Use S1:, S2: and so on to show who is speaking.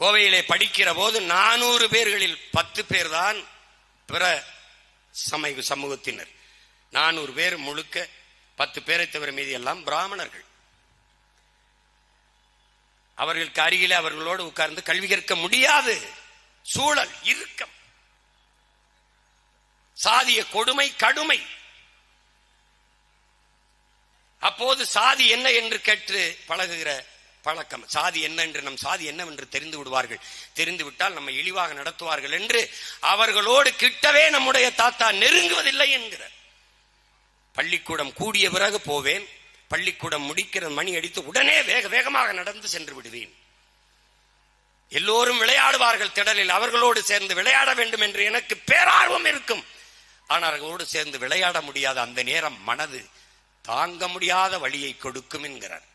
S1: கோவையிலே படிக்கிற போது நானூறு பேர்களில் பத்து பேர் தான் பிற சமய சமூகத்தினர். நானூறு பேர் முழுக்க பத்து பேரை தவிர மீதி எல்லாம் பிராமணர்கள். அவர்களுக்கு அருகிலே அவர்களோடு உட்கார்ந்து கல்வி கற்க முடியாது. சூழல் இறுக்கம். சாதிய கொடுமை கடுமை. அப்போது சாதி என்ன என்று கேட்டு பழகுகிற பழக்கம். சாதி என்ன என்று நம் சாதி என்னவென்று தெரிந்து விடுவார்கள். தெரிந்து விட்டால் நம்ம இழிவாக நடத்துவார்கள் என்று அவர்களோடு கிட்டவே நம்முடைய தாத்தா நெருங்குவதில்லை என்கிற பள்ளிக்கூடம் கூடிய பிறகு போவேன். பள்ளிக்கூடம் முடிக்கிற மணி அடித்து உடனே வேக வேகமாக நடந்து சென்று விடுவேன். எல்லோரும் விளையாடுவார்கள் திடலில். அவர்களோடு சேர்ந்து விளையாட வேண்டும் என்று எனக்கு பேரார்வம் இருக்கும். ஆனால் அவர்களோடு சேர்ந்து விளையாட முடியாத அந்த நேரம் மனது தாங்க முடியாத வழியை கொடுக்கும் என்கிறார்.